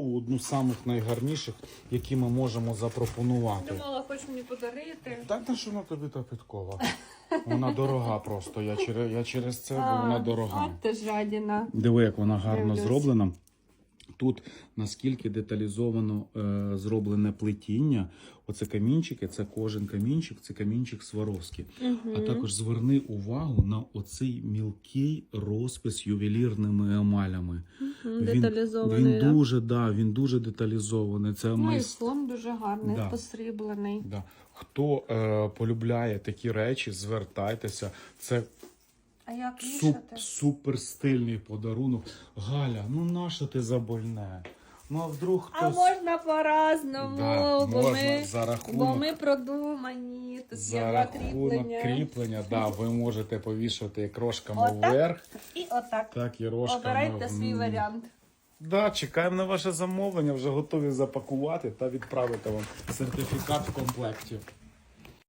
одну з самих найгарніших, які ми можемо запропонувати. Думала, хоч мені подарити. Так на що вона тобі та підкова? Вона дорога просто. Я через, я через це, бо вона дорога. От ти жадіна. Диви, як вона гарно Дивлюсь. зроблена. Тут наскільки деталізовано е, зроблене плетіння. Оце камінчики, це кожен камінчик, це камінчик Сваровський. А також зверни увагу на оцей мілкий розпис ювелірними емалями. Деталізований. Він, він да? дуже, да, він дуже деталізований. Це Ну і майс... фон дуже гарний, Да. посріблений. да. Хто е, полюбляє такі речі, звертайтеся. Це А як суп, вішати? супер стильний подарунок. Галя, ну нащо ти забольне? Ну а вдруг А можна по-разному, Да, бо, можна ми, за бо ми продумані. Тут є за два рахунок кріплення. кріплення, да, ви можете повішати як рожками Отак? вверх, І отак. так і рожками. Обирайте свій варіант. Да, чекаємо на ваше замовлення, вже готові запакувати та відправити вам сертифікат в комплекті.